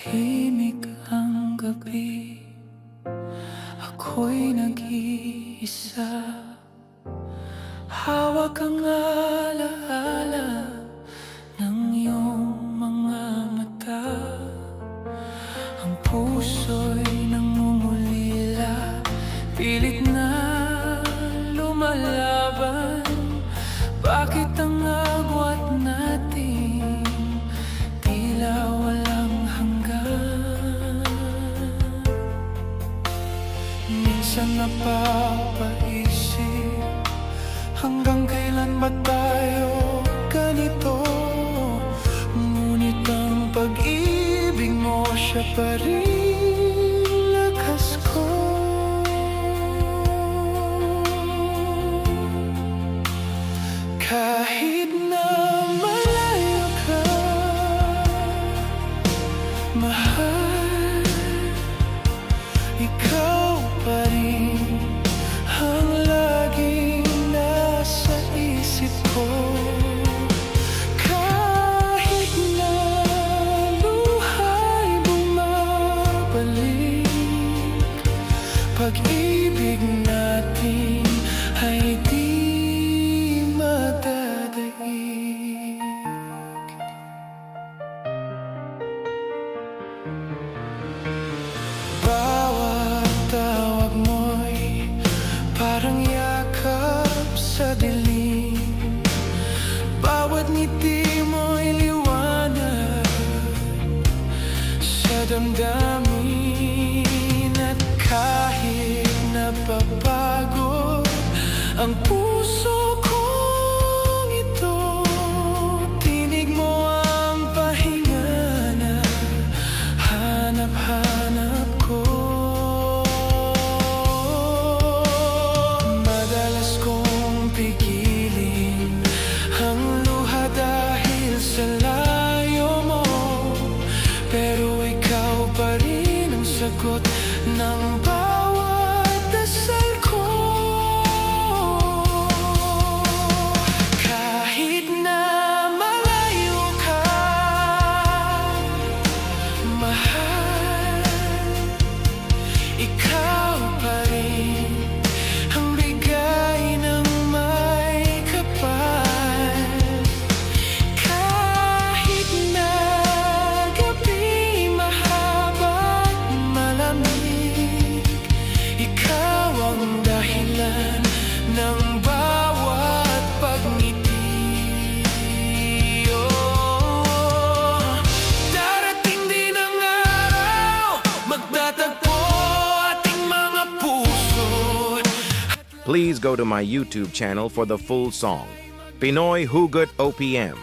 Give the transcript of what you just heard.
Tahimik ang gabi. Ako'y nag-iisa. Hawak ang alaala Ng iyong mga mata. Ang puso'y nangungulila. Pilit na lumalaban. Bakit ang napapaisip Hanggang kailan ba tayo ganito? Ngunit ang pag-ibig mo siya pa lakas ko Kahit na malayo ka Mahal Pag-ibig natin ay di madadaig Bawat parang yakap sa dilim. Bawat ngiti mo'y liwanag sa damdamin ang puso kong ito Tinig mo ang pahinga na hanap-hanap ko. Madalas kong pigilin ang luha dahil sa layo mo Pero ikaw pa rin ang sagot ng Please go to my YouTube channel for the full song. Pinoy Hugot OPM.